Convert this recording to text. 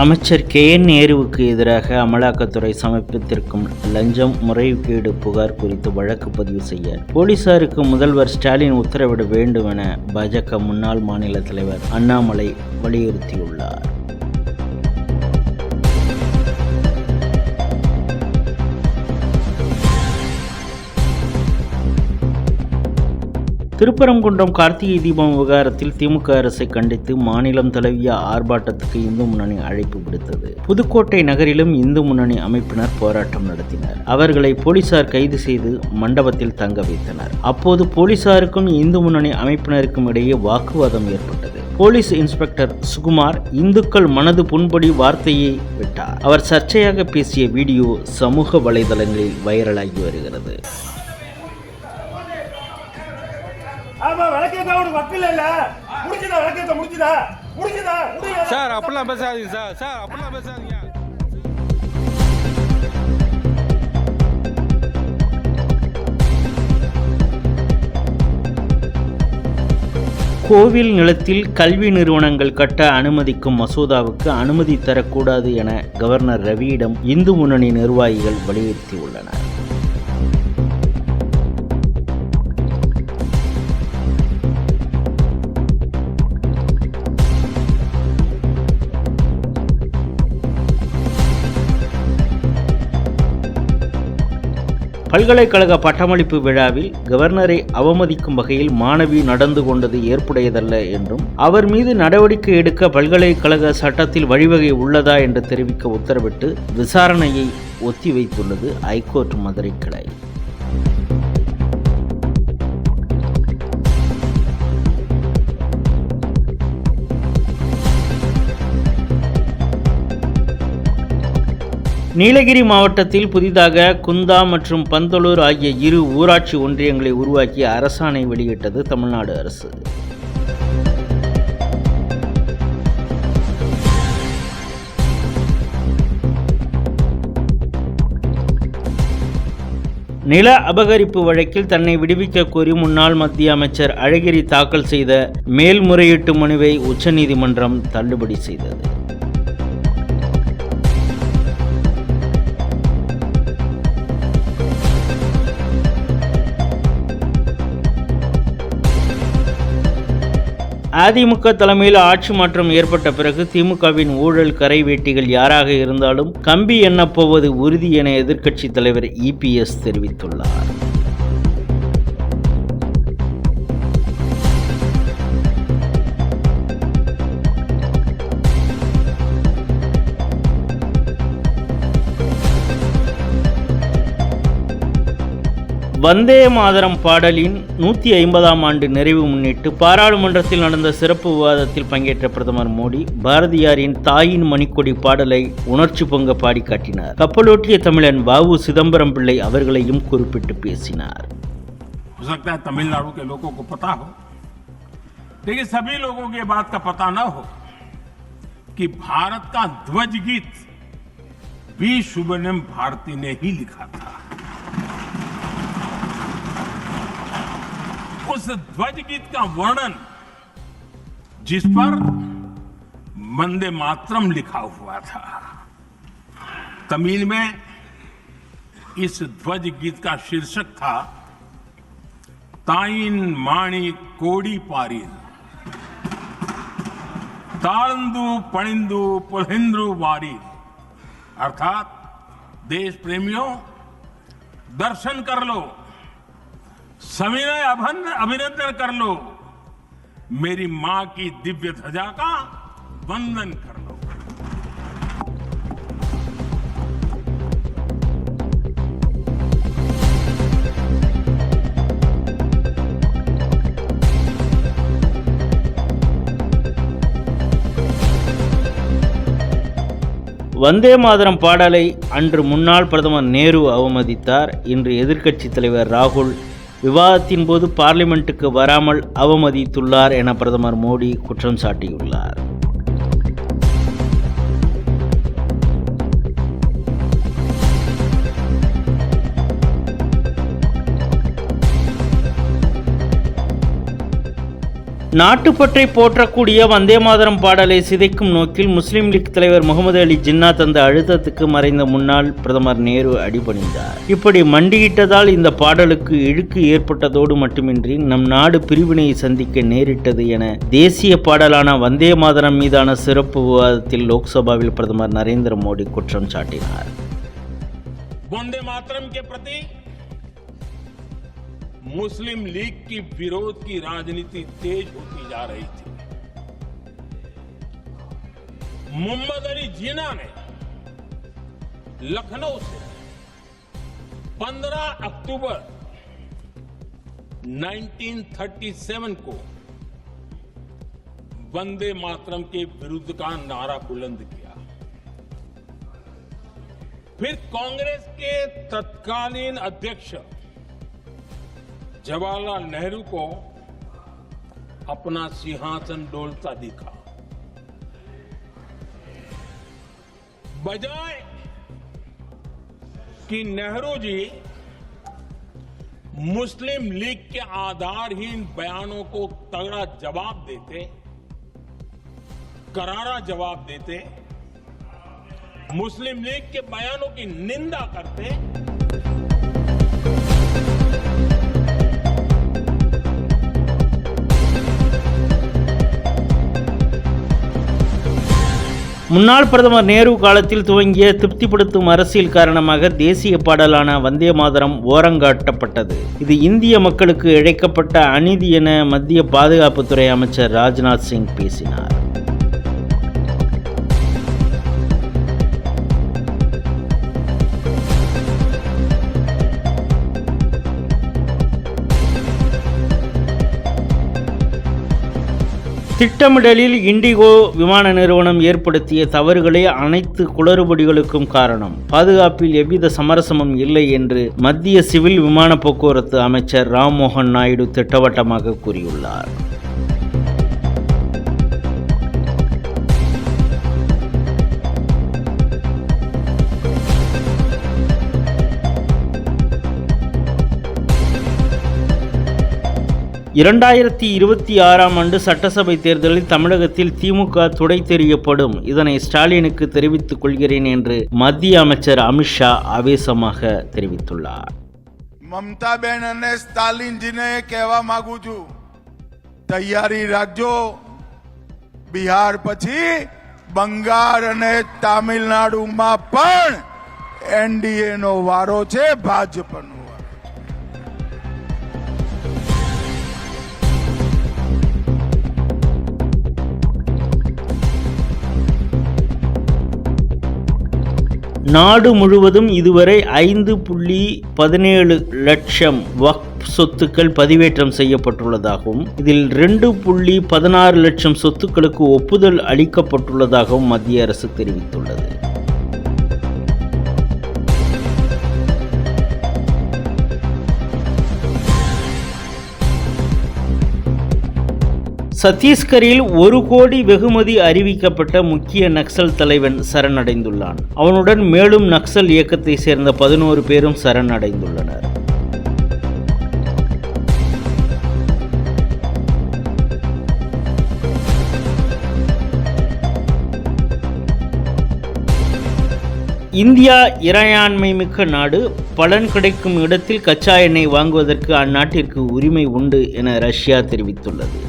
அமைச்சர் K N நேருவுக்கு எதிராக அமலாக்கத்துறை சமர்ப்பித்திருக்கும் லஞ்சம் முறைகேடு புகார் குறித்து வழக்கு பதிவு செய்ய போலீசாருக்கு முதல்வர் ஸ்டாலின் உத்தரவிட வேண்டும் என பாஜக முன்னாள் மாநில தலைவர் அண்ணாமலை வலியுறுத்தியுள்ளார். திருப்பரங்குன்றம் கார்த்திகை தீபம் விவகாரத்தில் திமுக அரசை கண்டித்து மாநிலம் தழுவிய ஆர்ப்பாட்டத்துக்கு இந்து முன்னணி அழைப்பு விடுத்தது. புதுக்கோட்டை நகரிலும் இந்து முன்னணி அமைப்பினர் போராட்டம் நடத்தினர். அவர்களை போலீசார் கைது செய்து மண்டபத்தில் தங்க வைத்தனர். அப்போது போலீசாருக்கும் இந்து முன்னணி அமைப்பினருக்கும் இடையே வாக்குவாதம் ஏற்பட்டது. போலீஸ் இன்ஸ்பெக்டர் சுகுமார் இந்துக்கள் மனது புண்படி வார்த்தையை விட்டார். அவர் சர்ச்சையாக பேசிய வீடியோ சமூக வலைதளங்களில் வைரலாகி வருகிறது. வக்கில் இல்ல. முடிச்சுதா விளக்கேத்த முடிச்சுதா முடிச்சுதா முடியாது சார் அப்படிலாம் பேசாதீங்க சார். சார் அப்படிலாம் பேசாதீங்க. கோவில் நிலத்தில் கல்வி நிறுவனங்கள் கட்ட அனுமதிக்கும் மசோதாவுக்கு அனுமதி தரக்கூடாது என கவர்னர் ரவியிடம் இந்து முன்னணி நிர்வாகிகள் வலியுறுத்தியுள்ளனர். பல்கலைக்கழக பட்டமளிப்பு விழாவில் கவர்னரை அவமதிக்கும் வகையில் மாணவி நடந்து கொண்டது ஏற்புடையதல்ல என்றும் அவர் மீது நடவடிக்கை எடுக்க பல்கலைக்கழக சட்டத்தில் வழிவகை உள்ளதா என்று தெரிவிக்க உத்தரவிட்டு விசாரணையை ஒத்திவைத்துள்ளது ஐகோர்ட் மதுரை கிளை நீலகிரி மாவட்டத்தில் புதிதாக குந்தா மற்றும் பந்தலூர் ஆகிய இரு ஊராட்சி ஒன்றியங்களை உருவாக்கி அரசாணை வெளியிட்டது தமிழ்நாடு அரசு. நில அபகரிப்பு வழக்கில் தன்னை விடுவிக்க கோரி முன்னாள் மத்திய அமைச்சர் அழகிரி தாக்கல் செய்த மேல்முறையீட்டு மனுவை உச்சநீதிமன்றம் தள்ளுபடி செய்தது. அதிமுக தலைமையில் ஆட்சி மாற்றம் ஏற்பட்ட பிறகு திமுகவின் ஊழல் கரை வேட்டிகள் யாராக இருந்தாலும் கம்பி எண்ணப்போவது உறுதி என எதிர்க்கட்சி தலைவர் இபிஎஸ் தெரிவித்துள்ளார். வந்தே மாதரம் பாடலின் நூற்றி ஐம்பதாம் ஆண்டு நிறைவு முன்னிட்டு பாராளுமன்றத்தில் நடந்த சிறப்பு விவாதத்தில் பங்கேற்ற பிரதமர் மோடி பாரதியாரின் தாயின் மணிக்கொடி பாடலை உணர்ச்சி பொங்க பாடி காட்டினார் கப்பலோட்டிய தமிழன் வாவு சிதம்பரம் பிள்ளை அவர்களையும் குறிப்பிட்டு பேசினார் हो सकता है तमिलनाडु के लोगों को पता हो लेकिन सभी लोगों को ये बात का पता न हो कि भारत का ध्वज गीत वी सुब्रमण्यम भारती ने ही लिखा था उस ध्वज गीत का वर्णन जिस पर वंदे मातरम लिखा हुआ था। तमिल में इस ध्वज गीत का शीर्षक था ताइन माणी कोड़ी पारिन ताळंदु पणिंदु पुलहिंद्रु वारी। अर्थात देश प्रेमियों दर्शन कर लो। सविनय अभन अभिनंदन कर लो मेरी मां की दिव्य ध्वजा का वंदन कर लो வந்தே மாதரம் பாடலை அன்று முன்னாள் பிரதமர் நேரு அவமதித்தார் இன்று எதிர்க்கட்சி தலைவர் ராகுல் விவாதத்தின் போது பார்லிமெண்ட்டுக்கு வராமல் அவமதித்துள்ளார் என பிரதமர் மோடி குற்றம் சாட்டியுள்ளார். நாட்டுப்பற்றை போற்றக்கூடிய வந்தே மாதரம் பாடலை சிதைக்கும் நோக்கில் முஸ்லீம் லீக் தலைவர் முகமது அலி ஜின்னா தந்த அழுத்தத்துக்கு மறைந்த முன்னாள் பிரதமர் நேரு அடிபணிந்தார். இப்படி மண்டியிட்டதால் இந்த பாடலுக்கு இழுக்கு ஏற்பட்டதோடு மட்டுமின்றி நம் நாடு பிரிவினையை சந்திக்க நேரிட்டது என தேசிய பாடலான வந்தே மாதரம் மீதான சிறப்பு விவாதத்தில் லோக்சபாவில் பிரதமர் நரேந்திர மோடி குற்றம் சாட்டினார். வந்தே மாதரம் मुस्लिम लीग की विरोध की राजनीति तेज होती जा रही थी। मोहम्मद अली जीना ने लखनऊ से 15 अक्टूबर 1937 को वंदे मातरम के विरुद्ध का नारा बुलंद किया। फिर कांग्रेस के तत्कालीन अध्यक्ष जवाहरलाल नेहरू को अपना सिंहासन डोलता दिखा। बजाय कि नेहरू जी मुस्लिम लीग के आधारहीन बयानों को तगड़ा जवाब देते, करारा जवाब देते, मुस्लिम लीग के बयानों की निंदा करते முன்னாள் பிரதமர் நேரு காலத்தில் துவங்கிய திருப்திப்படுத்தும் அரசியல் காரணமாக தேசிய பாடலான வந்தே மாதரம் ஓரங்காட்டப்பட்டது. இது இந்திய மக்களுக்கு இழைக்கப்பட்ட அநீதி என மத்திய பாதுகாப்புத்துறை அமைச்சர் ராஜ்நாத் சிங் பேசினார். திட்டமிடலில் இண்டிகோ விமான நிறுவனம் ஏற்படுத்திய தவறுகளே அனைத்து குளறுபடிகளுக்கும் காரணம். பாதுகாப்பில் எவ்வித சமரசமும் இல்லை என்று மத்திய சிவில் விமான போக்குவரத்து அமைச்சர் ராம்மோகன் நாயுடு திட்டவட்டமாக கூறியுள்ளார். இரண்டாயிரத்தி இருபத்தி ஆறாம் ஆண்டு சட்டசபை தேர்தலில் தமிழகத்தில் திமுக துடை தெரியப்படும் இதனை ஸ்டாலினுக்கு தெரிவித்துக் கொள்கிறேன் என்று மத்திய அமைச்சர் அமித்ஷா ஆவேசமாக தெரிவித்துள்ளார் મમતાબેન અને સ્ટાલિનજીને કહેવા માંગુ છું તૈયારી રાખજો બિહાર પછી બંગાળ અને તામિલનાડુમાં પણ એનડીએ નો વારો છે ભાજપનો நாடு முழுவதும் இதுவரை ஐந்து புள்ளி பதினேழு லட்சம் வக்ஃப் சொத்துக்கள் பதிவேற்றம் செய்யப்பட்டுள்ளதாகவும் இதில் ரெண்டு புள்ளி பதினாறு லட்சம் சொத்துக்களுக்கு ஒப்புதல் அளிக்கப்பட்டுள்ளதாகவும் மத்திய அரசு தெரிவித்துள்ளது. சத்தீஸ்கரில் ஒரு கோடி வெகுமதி அறிவிக்கப்பட்ட முக்கிய நக்சல் தலைவன் சரணடைந்துள்ளான். அவனுடன் மேலும் நக்சல் இயக்கத்தை சேர்ந்த பதினோரு பேரும் சரணடைந்துள்ளனர். இந்தியா இறையாண்மை மிக்க நாடு. பலன் கிடைக்கும் இடத்தில் கச்சா எண்ணெய் வாங்குவதற்கு அந்நாட்டிற்கு உரிமை உண்டு என ரஷ்யா தெரிவித்துள்ளது.